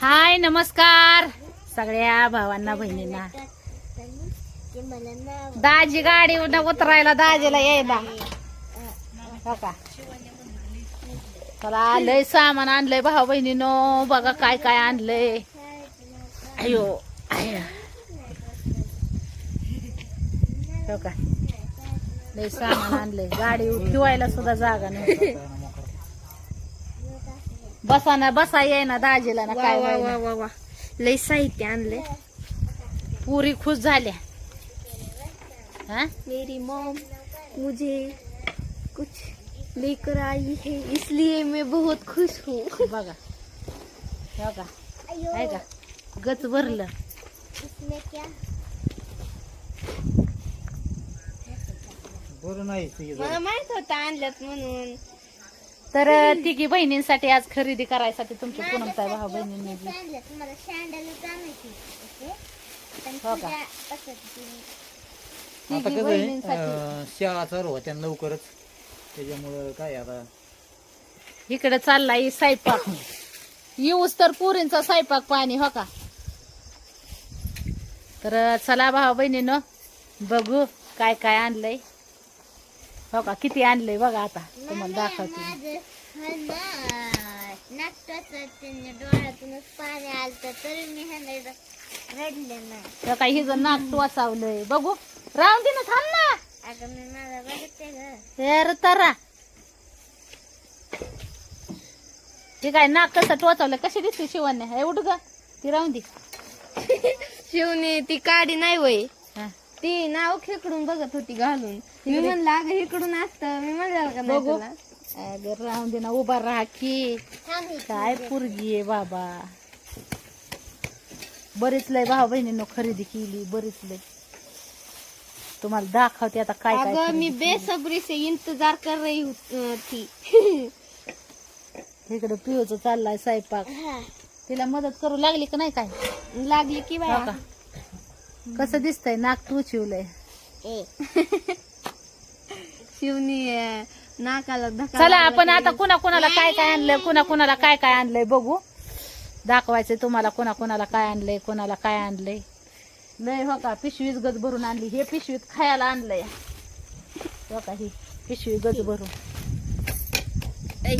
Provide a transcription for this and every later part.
हाय नमस्कार. सगळ्या भावांना बहिणींना. दाजी गाडी उतरायला दाजीला यायला. हो का? चला लय सामान आणलंय भाऊ बहिणीनो. बघा काय काय आणलंय. अयो हो का? लय सामान आणलंय. गाडी ठेवायला सुद्धा जागा नाही बसा ना बसा येईना दाजीला ना वा काय वा वा व्हायना. वा वा. लय साहित्य आणले. पुरी खुश झाल्या. हा? मेरी मॉम मुझे कुछ लेकर आई है इसलिए मैं बहुत खुश हूँ. बघा. हो का आहे का गच भरलं. बरं नाही मला माहीत होतं आणल्यात म्हणून. तर तिघी बहिणींसाठी आज खरेदी करायसाठी तुमच्या पूनमचा भाऊ बहिणींनी जी- हो का? आता तिघी कसं आहे बहिणींसाठी. अं, शाळा चालू होत्या लवकरच. त्याच्यामुळं काय आता? इकडे चाललाय स्वयंपाक. येऊस तर पुरींचा स्वयंपाक पाणी हो का? तर चला भाऊ बहिणीनं बघू काय काय आणलंय. हो का किती आणलंय बघा आता. तुम्हाला दाखवते. डोळ्यातूनच पाणी आलत तरी मी ह्याला रडले नाही. हो का हिचं नाक टोचावलंय बघू. राहून दे ना थांब ना. अगं मी माझा बघते ग तर तरा. हे काय नाक कसं टोचवलं कशी दिसते शिवण्या हे उठ ग. ती राहून दे. शिवने ती काडी नाही वय. ती नाव खेकडून बघत होती घालून. मी म्हणलं अगं इकडून असतं. मी म्हणलं का नाही बघू. तुला. अगं राहून दे ना उभा राहा की. काय पुरगी आहे बाबा. बरीच लय भाऊ बहिणीनं खरेदी केली बरीच लय. तुम्हाला दाखवते आता काय काय अगं मी खरेदी केली. बेसब्री से इंतजार कर रही हूँ, अं, थी इकडे पिऊच चाललाय स्वयंपाक. तिला मदत करू लागली का नाही काय? लागली की हो बाया का? कसं दिसतंय? नाक टुचिवलंय शिवनी अं, नाकाला धक्का चला लागला आपण की आता कुणा कुणाला काय काय आणलंय कुणा कुणाला काय काय आणलंय बघू. दाखवायचंय तुम्हाला कुणा कुणाला काय आणलंय कुणाला काय आणलंय. लय हो का पिशवीच गज भरून आणली. हे पिशवीत खायला आणलंय. हो का ही पिशवी गज भरून. ऐ,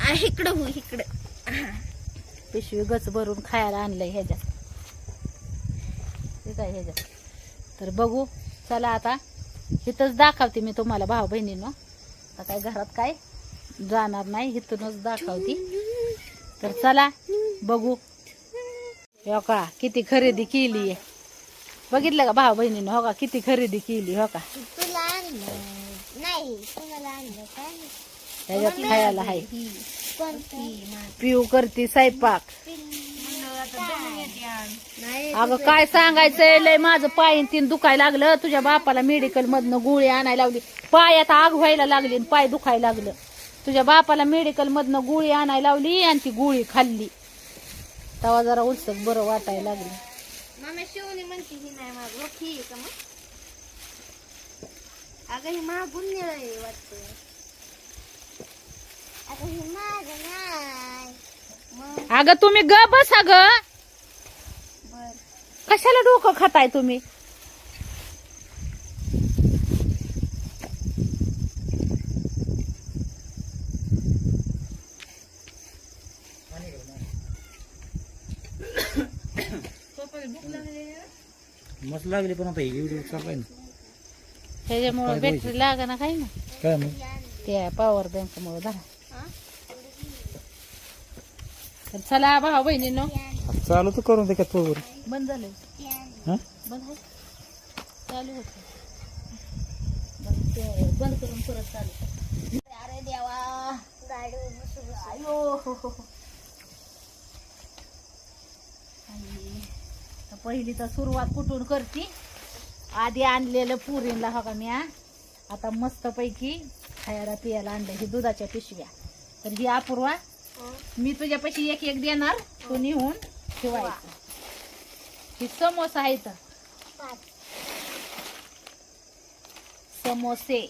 आ, इकडं हो इकडं. पिशवी गच भरून खायला आणलंय ह्याच्यात. हे काय ह्याच्यात तर बघू चला आता. इथंच दाखवते मी तुम्हाला भाऊ बहिणीनं आता काय घरात काय जाणार नाही इथूनच दाखवते. तर चला बघू. हो का किती खरेदी केली आहे. बघितलं का भाऊ बहिणीनं हो का किती खरेदी केली हो का? त्याच्यात खायला आहे. पिऊ करते स्वयंपाक अगं काय सांगायचंय? लय माझं पाय तीन दुखायला लागलं. तुझ्या बापाला मेडिकल मधनं गोळी आणायला लावली. आता आग व्हायला लागली आणि पाय दुखायला लागलं. तुझ्या बापाला मेडिकल मधनं गोळी आणायला लावली आणि ती गोळी खाल्ली. तेव्हा जरा उलसक बरं वाटायला लागली. मामा शिवणी म्हणते ही नाही माझं. हो, ठीक का मग. अगं ही मागून निळ वाटतं. अगं ही माग ना अगं तुम्ही ग बसा ग. बर. कशाला डोकं खाताय तुम्ही? मस्त लागली पण आता व्हिडिओ चाललाय ना. त्याच्यामुळे काय बॅटरी लागा ना काही ना. काय मग? त्या पॉवर बँक मुळे धरा. तर चला भाऊ बहिणीनो. चालू तर करून दे का तो बंद झालं. हा? बंद आहे? चालू होत. बंद करून परत चालू. अरे देवा. हो, हो, हो. तर पहिली तर सुरुवात कुठून करती? आधी आणलेलं पुरीला हो का मी? आता मस्त पैकी खायला पियाला आणलं ही दुधाच्या पिशव्या. तर ही अपूर्वा मी तुझ्यापाशी एक एक देणार तू निहून ठेवायचं. ही समोसा आहे तर समोसे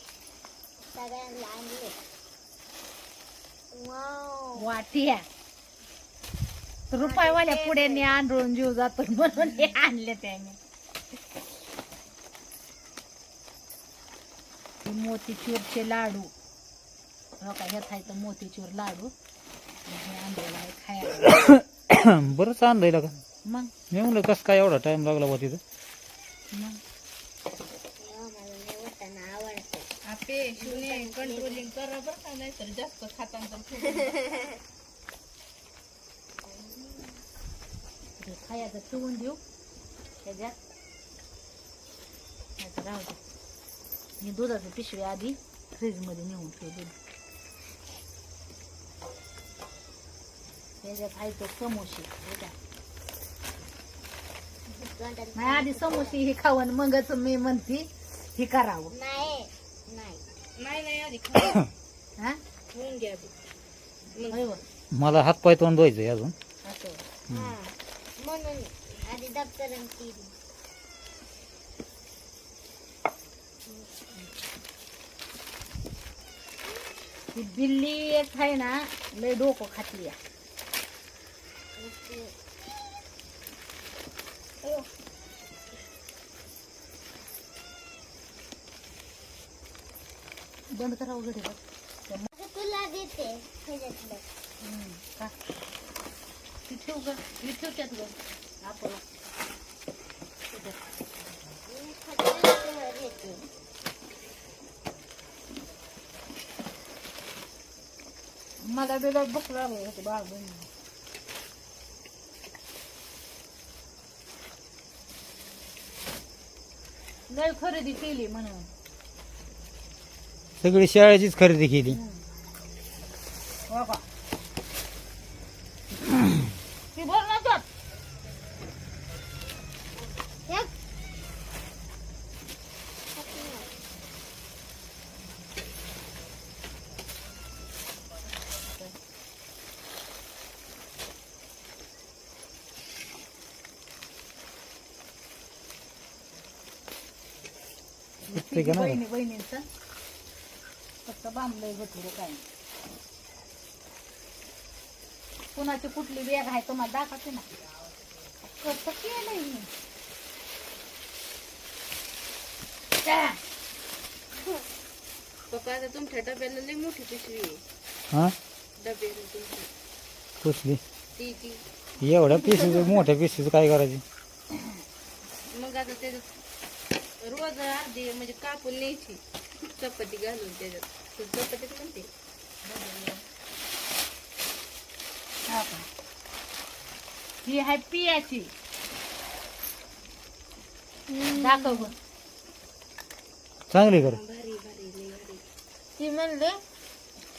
वाट्या रुपयावाल्या पुड्यांनी आंधळून जीव जातो म्हणून हे आणले त्याने. मोतीचूरचे लाडू. हो का ह्यात आहे तर मोतीचूर लाडू. बरंच आणलंय का मग? मी म्हणलं कसं काय एवढा टाइम लागला बा तिथं? मग? कंट्रोलिंग करा बरं का नाही तर जास्त खातांतर खायचं ठेवून देऊ. त्याच्यात राहू दे. मी दुधाची पिशवी आधी फ्रीजमध्ये नेऊन ठेवली त्याच्यात आहे तो समोसे का? नाही आधी समोसे हे मगच मी म्हणते हे करावं. नाही नाही. नाही नाही आधी खा. हा? होऊन घ्या आधी. होय व. मला हात पाय तोंड धुवायचंय अजून. असं हा म्हणून आधी दप्तरान केली बिल्ली एक आहे ना लय डोकं खाती या बंद घडी बघ. तुला देते ठेव ग ठेव त्यात ग आपण मला वेगळं भूक लागली होती बाळ बहिणी लय खरेदी केली म्हणून. सगळी शाळेचीच खरेदी केली. ते का नाही बहिणी बहिणींचं. फक्त बांबलंय काय नाही. कुणाची कुठली बॅग आहे तुम्हाला दाखवते ना. कसं केलंय मी. त्या. पप्पा आता तुमच्या डब्याला लई मोठी पिशवी आहे. हा? डब्याला तुमची कुठली? ती ती. एवढ्या पिशीचं मोठ्या पिशीचं काय करायची? मग आता त्याच्यात रोज अर्धी म्हणजे कापून न्यायची. चपाती घालून त्याच्यात. तू चपातीच म्हणते. हा का? ही आहे पियाची. दाखव गं. चांगली कर. भारी भारी लई भारी. ती म्हणले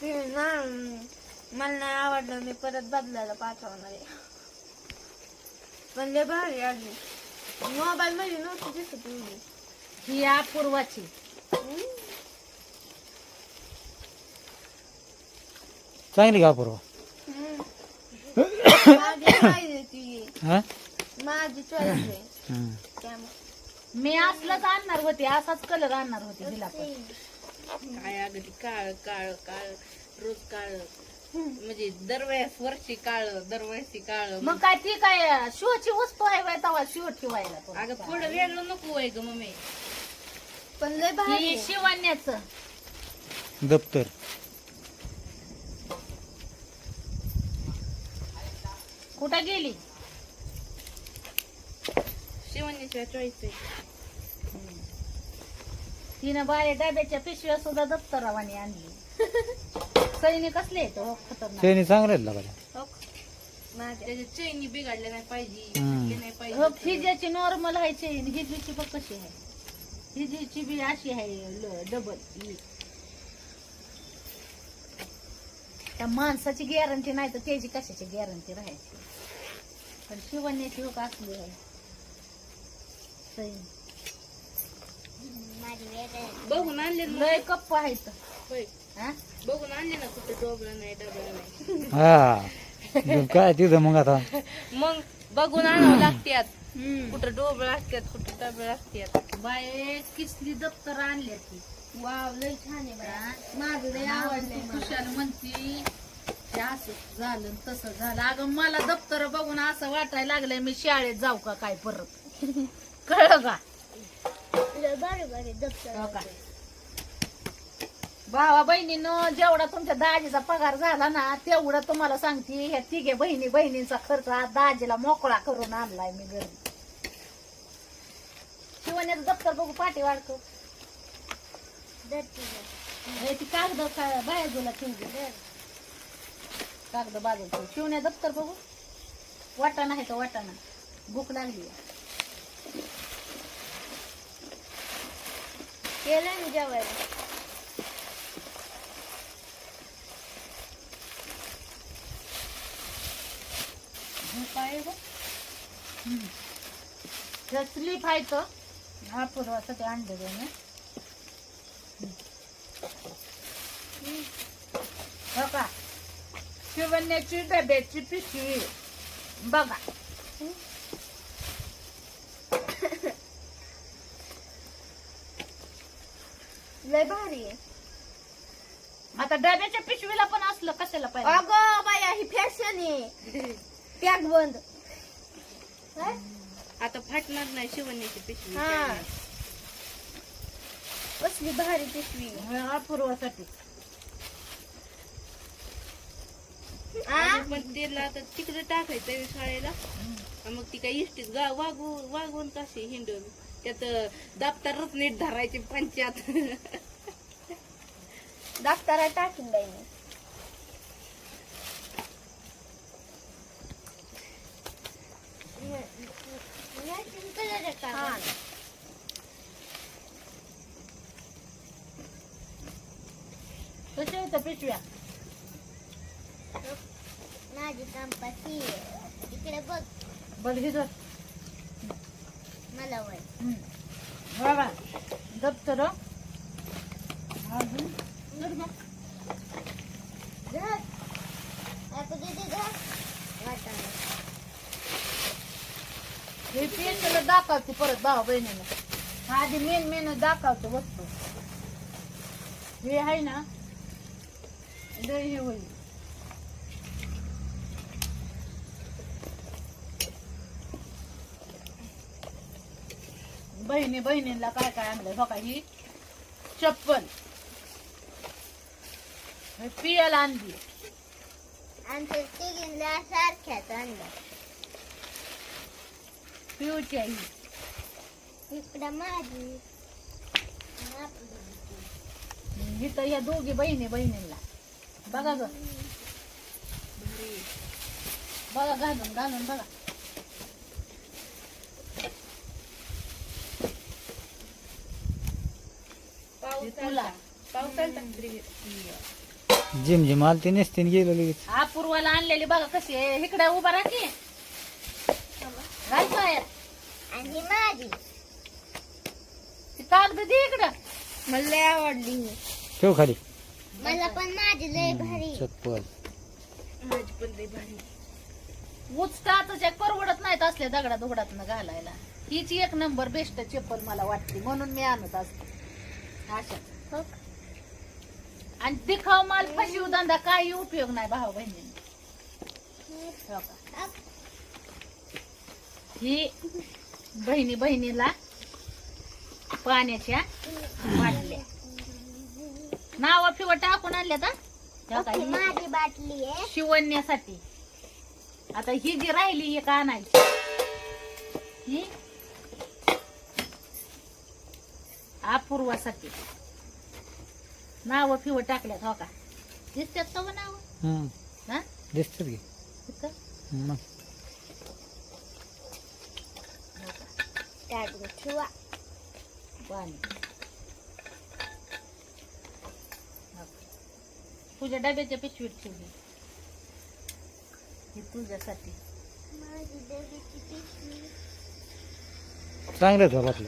ती ना मला नाही आवडलं मी परत बदलायला पाठवणार आहे. पण लय भारी आली मोबाईल मध्ये नव्हती दिसत एवढी ही अपूर्वाची चांगली का परवा? माझी पाहिजे ती. हा? माझी चॉईस आहे. हम्म. त्यामुळे. मी असलंच आणणार होते असाच कलर आणणार होते तिला पण. काय अगं ती काळ काळ काळ रोज काळ. म्हणजे दरवेळेस वर्षी काळ दरवर्षी काळ. मग काय ती काय शिवची वस्तू आहे बाय तवा शिव ठेवायला तो. अगं थोडं वेगळं नको आहे ग मम्मी. पण लय भारी ही आहे. शिवण्याच. दप्तर. कुठं गेली? शिवण्याशिवाय चॉईस आहे. तिनं बाया डब्याच्या पिशव्या सुद्धा दप्तरावाने आणली. सैनिक कसले तो खतरनाक. त्याने चांगले हो का? त्याच्या चैनी बिघडल्या नाही पाहिजे हम्म. फाटल्या नाही हो, पाहिजे नॉर्मल आहे चेन. हिजूची बघ कशी आहे? हिजीची बी अशी आहे डबल त्या माणसाची गॅरंटी नाही तर त्याची कशाची गॅरंटी राहायची? पण शिवण्याची लोक असली आहे. बघून आणले लय कप्प आहेत. हा? बघून आणले ना कुठे डोबळा नाही डबळा नाही. हा. मग काय तिथं मग आता? मग बघून आणावं लागत्यात कुठं डोबळ असतात कुठं डबळ असतात बाय किसली दप्तर आणली ती. वाव लय छान आहे. माझं लय मला. खुशाल म्हणती. असं झालं आणि तसं झालं. अगं मला दप्तर बघून असं वाटायला लागलंय मी शाळेत जाऊ का काय परत? कळलं का? हो का? भावा बहिणीनं जेवढा तुमच्या दाजीचा पगार झाला ना तेवढा तुम्हाला सांगते ह्या तिघे बहिणी बहिणींचा खर्च आज दाजीला मोकळा करून आणलाय मी घरी. शिवण्याचं दप्तर बघू पाठी वाढतो. ती कागद बाजूला ठेवली. कागद बाजूला ठेव. शिवण्या दप्तर बघू. वाटाणा आहे का वाटाणा भूक लागली. केलं मी जेवायला. आहे गं? हे स्लीप आहे तर हा पूर्वासाठी आणले मी हो. का शिवण्याची डब्याची पिशवी. बघा. लय भारी आहे. आता डब्याच्या पिशवीला पण असलं कशाला पाहिजे? अगं बाया ही फॅशन आहे. पॅक बंद. काय? आता फाटणार नाही शिवण्याची पिशवी. हा. कसली भारी पिशवी. पूर्वासाठी आ? आणि पण त्याला आता तिकडे टाकायचं शाळेला. मग ती काय इष्टीत गा वागू वागवून कशी हिंडून. त्यात दप्तरच नीट धरायचे पंचायत दप्तरात टाकीन बाई मी हा. त्या पिशव्या माझी कंपती इकडे बघ बघ धर. मला वय. बघा दप्तर अजून. हे पेशला दाखवते परत भावा बहिणीला आधी मेन मेन दाखवते वस्तू हे आहे ना लय हे होईल. बहिणी बहिणीला काय काय आणलंय बघा ही चप्पल. पियाला आणली आमच्या तिघींना सारख्याच आणलं पिऊची ही. इकडं माझी इथं या दोघी बहिणी बहिणींना. बघा ग. बघा घालून घालून बघा. हे तुला. जिम जिम आलती नसते गेलो लगेच. अपूर्वाला आणलेली बघा कशी आहे. इकडे उभा राहते घाल पायात. आणि माझी. ती कागद दे इकडं. मला लय आवडली ठेव खाली. मला पण माझी लय भारी. चप्पल. माझी पण लई भारी. उचटाच परवडत नाहीत असल्या दगडा दुगडात घालायला. हीच एक नंबर बेस्ट चप्पल मला वाटते म्हणून मी आणत असते. अशा. हो. आणि दिखाव माल फशीव धंदा काही उपयोग नाही भाऊ बहिणी. ही बहिणी बहिणीला पाण्याच्या नाव फिव टाकून आणल्या तर माझी बाटली आहे. शिवण्यासाठी. आता ही जी राहिली एक आणायची. ही अपूर्वासाठी. नाव फिव टाकल्यात हो का? दिसतात का नाव? हम्म. हा? दिसतात की. ठेवा. पाणी. तुझ्या डब्याच्या पिशवीत ठेवली. ही तुझ्यासाठी पिशवी. चांगलं आहे.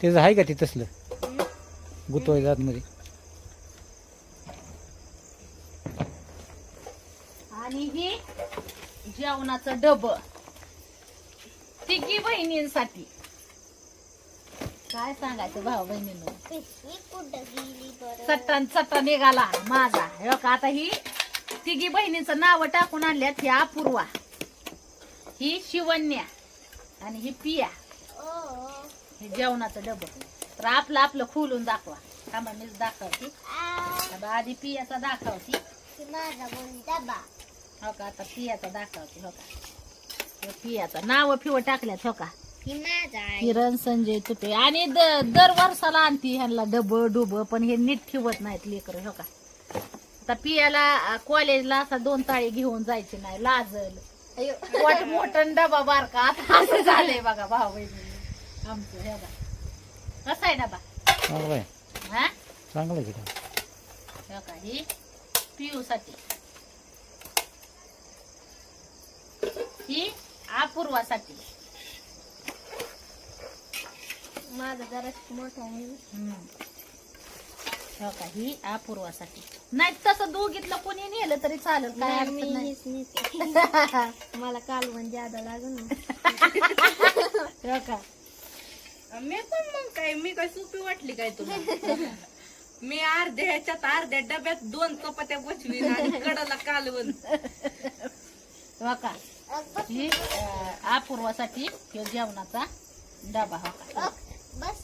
त्याचं आहे का ते तसलं? गुतवायचं आतमध्ये आणि ही जेवणाचं डब. तिघी बहिणींसाठी? काय सांगायचं भाऊ बहिणीनं? पिशवी कुठं गेली बरं? चट्टन चट्टा निघाला माझा. हे का आता ही तिघी बहिणीचं नाव टाकून आणल्यात ही अपूर्वा. ही शिवन्या आणि ही पिया. ओ. हे जेवणाचं डबं. तर आपलं आपलं खोलून दाखवा. थांबा मीच दाखवते. आता आधी पियाचा दाखवते. माझा हो का? आता पियाचा दाखवते हो का? हे पियाचा नाव फिव टाकल्यात हो का? ही माझा आहे किरण संजय तुपे. आणि द- दर वर्षाला आणती ह्यांना डब डुब पण हे नीट ठेवत नाहीत लेकर हो का? आता पियाला कॉलेजला असा दोन ताळी घेऊन जायचे नाही लाजल. वाट मोठं डबा बारका. आता असं झालंय बघा भाऊ बहिणी. आमचं हे बघा. कसा आहे डबा? चांगलं आहे. हा? चांगलं आहे की ते. हे का? ही पियू साठी ही अपूर्वासाठी. माझा जरा मोठा आहे. हम्म. हो का? ही अपूर्वासाठी. नाही तसं दोघीतलं कोणी नेलं तरी चालेल काय नाही, अडचण मी नाही. हेच नेते. मला कालवण ज्यादा लागून हो का? मी पण मग काय मी काय सोपी वाटली काय तुला? मी अर्ध्या ह्याच्यात अर्ध्या डब्यात दोन चपात्या आणि कडला कालवण. हो का? ही अं, अपूर्वासाठी जेवणाचा डबा हो का? बस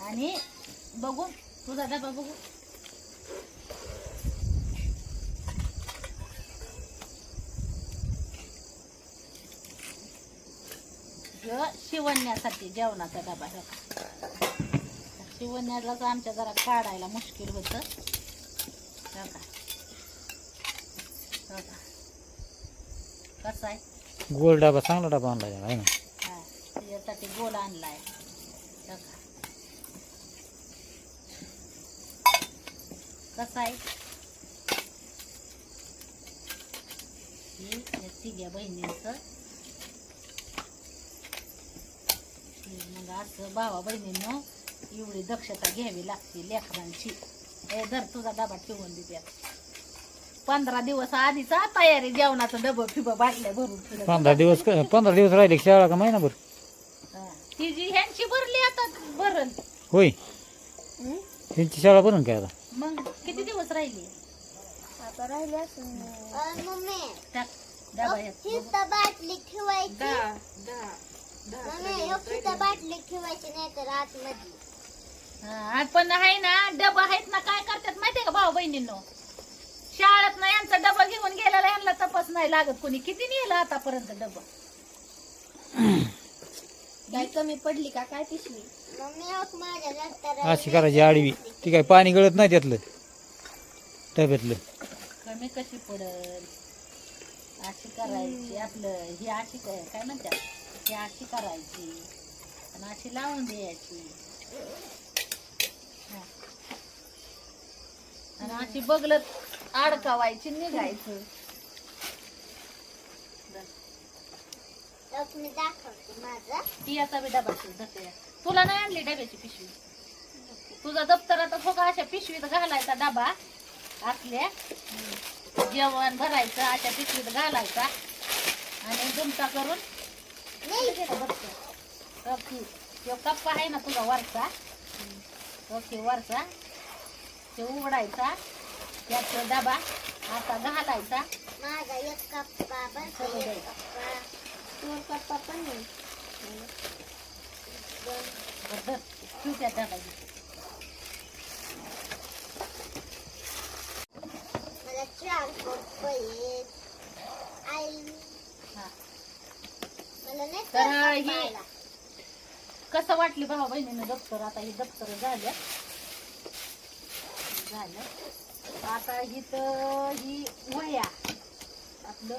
आणि बघू तुझा डबा बघू. शिवण्यासाठी जेवणाचा डबा हो का शिवण्यालाच आमच्या जरा काढायला मुश्किल होत. का हो का कसा आहे? गोल डबा चांगला डबा आणला आहे ना? हा त्याच्यासाठी गोल आणलाय. का कसा आहे? ही या तिघ्या बहिणींचं. हे मग असं भावा बहिणींनो एवढी दक्षता घ्यावी लागते लेकरांची. हे धर तुझा डबा ठेवून देते पंधरा दिवस आधीचा तयारी जेवणाचं डबं फिबं बाटल्या भरून ठेवलं. पंधरा दिवस क- पंधरा दिवस राहिले की शाळा का महिनाभर हा. ती जी ह्यांची भरली आता भरण. होय. त्यांची शाळा बनून काय आता? मग किती दिवस राहिली? आता राहिले असं मम्मी. टाक डबा बाटली ठेवायची. मम्मी तिथं बाटली ठेवायची नाही तर आतमध्ये. हा, पण आहे ना डबा आहेत ना काय करतात माहितीये का भाऊ बहिणींनो शाळेत ना यांचा डबा घेऊन गेलेला यांना तपास नाही लागत कोणी. किती नेलं आतापर्यंत डबा? काय कमी पडली का काय पिशवी? मम्मी हो माझ्या जास्त अशी करायची आडवी. ती काय पाणी गळत नाही त्यातलं? डब्यातलं कमी कशी पडल? अशी करायची आपलं ही अशी काय काय म्हणतात? ही अशी करायची. आणि अशी लावून द्यायची. हा. आणि अशी बगलत अडकावायची निघायचं. मी दाखवते माझा. तुला नाही आणली डब्याची पिशवी? तुझा दप्तरात फक्त अशा पिशवीत घालायचा डबा. असल्या जेवण भरायचं अशा पिशवीत घालायचा. आणि दुमटा करून ओके. तो कप्पा आहे ना तुझा वरचा? ओके वरचा. ते उघडायचा. तो डबा असा घालायचा. माझा एक कप्पा बस एक. कप्पा. दोन कप्पा पण नाही. मला चार कप्पा आहेत आई. हा. मला नाही तर हे-. कसं वाटली भावा बहिणीने दप्तर? आता ही दप्तर झाल्या झालं. आता ही तर ही वया आपलं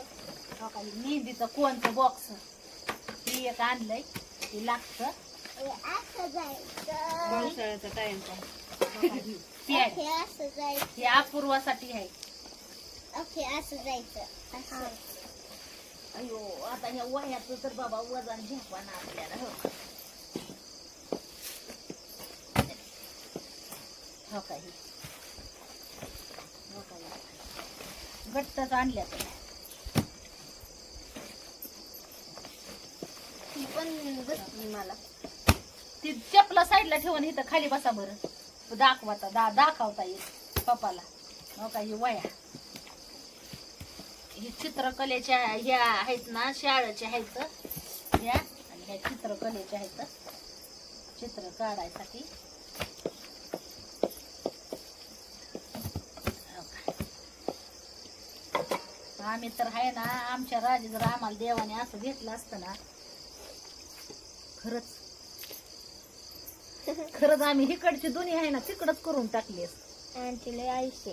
हो का, ही मेहंदीचं कोणतं बॉक्स ही एक आणलंय. ही लागतं. पावसाळ्याचा टाइम ही ती आहे. हे असं जायचं. ही अपूर्वासाठी आहे. ओके असं जायचं. असं. अयो आता ह्या वह्याचं तर बाबा वजन झेपा ना आपल्याला हो का. हो का ही. घट्टच आणल्या ती पण ती चपला साईडला ठेवून इथं खाली बसा बरं. दाखवता दा दाखवता येईल पप्पाला. हो का ही वया ही चित्रकलेच्या ह्या आहेत ना शाळेच्या आहेत. ह्या आणि ह्या चित्रकलेच्या आहेत. चित्र काढायसाठी. आम्ही तर आहे ना आमच्या राजे जर आम्हाला देवाने असं घेतलं असतं ना खरंच. खरंच आम्ही हिकडची दुनिया आहे ना तिकडच करून टाकली असती. आणि तिला आयुष्य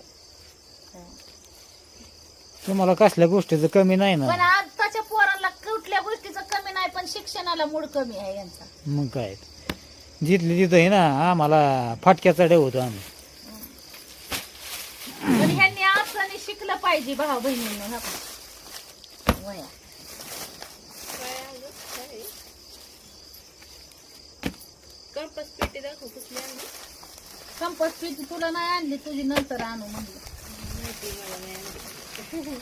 तुम्हाला कसल्या गोष्टीचं कमी नाही पण ना आताच्या पोरांना कुठल्या गोष्टीचं कमी नाही पण शिक्षणाला मूड कमी आहे यांचा. मग काय? जिथले तिथं आहे ना आम्हाला फाटक्याचा डेव होतो आम्ही पण ह्यांनी असं शिकलं पाहिजे भाऊ बहिणींना वया. कंपस पेटी दाखव कुठली आणली? कंपस पिठी तुला नाही आणली तुझी नंतर आणू म्हणलं. माहिती मला नाही आणली.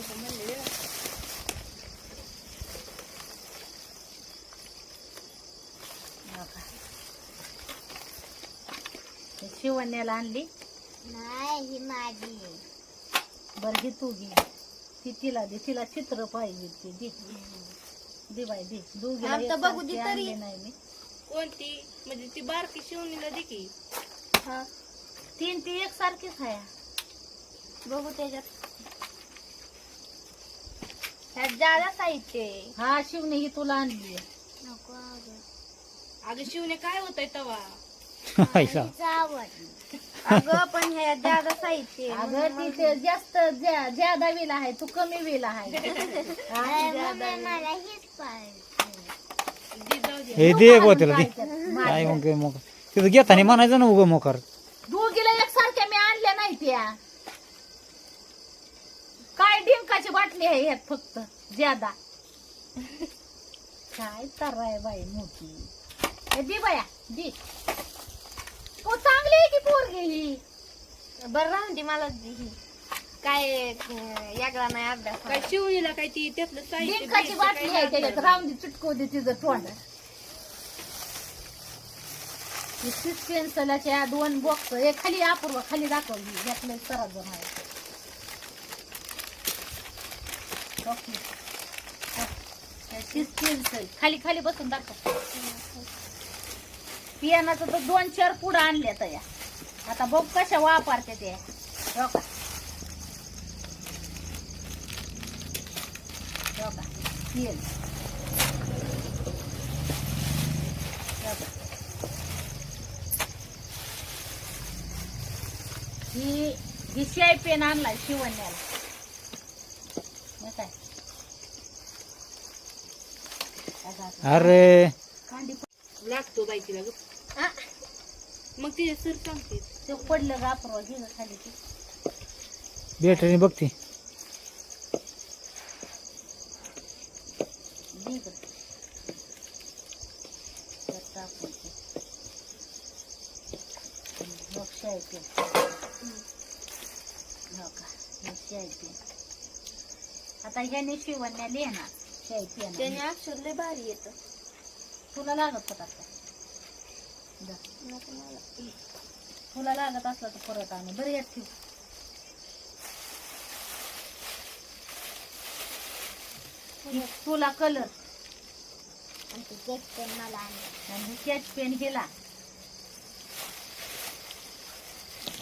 असं म्हणले रे. का. शिवण्याला आणली? नाही ही माझी बरं ही तू घे. ती तिला दे तिला चित्र पाहिजे ती. दे. दे बाई दे. दोघीला आता बघू दे तरी. नाही मी. कोणती? म्हणजे ती बारकी शिवणीला दे की. हा. तीन ती एक सारखीच आहे. बघू त्याच्यात. ह्यात जादा साहित्य आहे. हा शिवणी ही तुला आणली नको अगं. अगं शिवणे काय होतंय तवा? अगं पण ह्यात जादा साहित्य आहे. अगं ती ते जास्त ज्या- ज्यादा वेल आहे तू कमी वेल आहे. हा, दी जाऊ दे. हे दे त्याला काय मग तिथं घेताना म्हणायचं ना उगं मोकार. दोघीला एकसारख्या मी आणल्या नाही त्या. काय डिंकाची बाटली आहे यात फक्त ज्यादा. काय तर आहे बाई मोठी. हे दे बाया दे. हो चांगली आहे की पोरगी ही बरं राहून ती मला ही. काय नाही अभ्यास काय शिवणीला काय ती त्यातलं साहित्य बाटली काय आहे लागलं? त्याच्यात राहून दे चिटकू दे तिचं तोंड. पेन्सिलाच्या दोन बॉक्स एक खाली अपूर्व खाली दाखवली. यातलं सरा जण पेन्सिल खाली खाली बसून दाखव. पियानाचं तर दोन चार पुढं आणल्या या. आता बघ कशा वापरते ते. हो का? हो का? तेल हो का. ही ही शाई पेन आणलाय शिवण्याला. हे काय? अगं, अगं. अरे. कांडी लागतो बाई तिला ग. आ, मग तिचे सर सांगते ते पडलं गापरो घे गं खाली ते. बॅटरी बघते. घे गं. त्यात टाकून ते. मग शाई पेन हो का? शाई पेन आता ह्याने शिवण्या लिहिणार शाई पेन त्याने अक्षर लय भारी येत. तुला लागत होता का. तुला लागत असलं तर परत आणू बरं यात ठेव. तुला कलर आणि ते केक पण मला आणलं आणि स्केच पेन गेला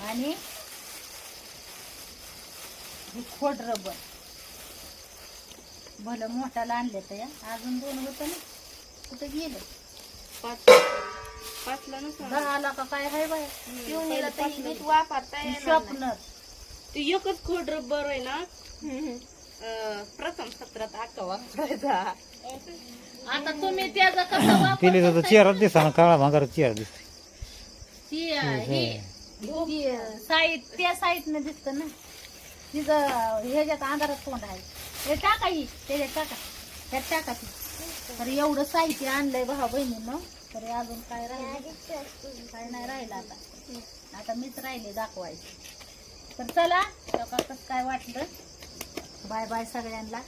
आणि हे खोड रबर. भलं मोठाला आणले तर या. अजून दोन होतं ना. कुठं गेलं? पाच. पाचला दहाला का काय आहे बाय? शिवणीला तर ही नीट वापरता येणार नाही. शॉपनर ते एकच खोड रबर आहे ना अं, प्रथम सत्रात आका वापरायचा आता तुम्ही त्याचा कसा वापर तिला? चेहरा दिसा ना काळा भांगार चेहरा दिसते ती अं, ही ती, अं, साईड त्या साईडनं दिसत ना. तिचं ह्याच्यात अंधारात तोंड आहे हे टाका ही त्याच्यात टाका. त्यात टाका ती. तर एवढं साहित्य आणलंय भाऊ बहिणीनं. तरी अजून काय राहिलं? काय नाही राहिलं आता. आता मीच राहिले दाखवायचे. तर चला कसं काय वाटलं? बाय बाय सगळ्यांना.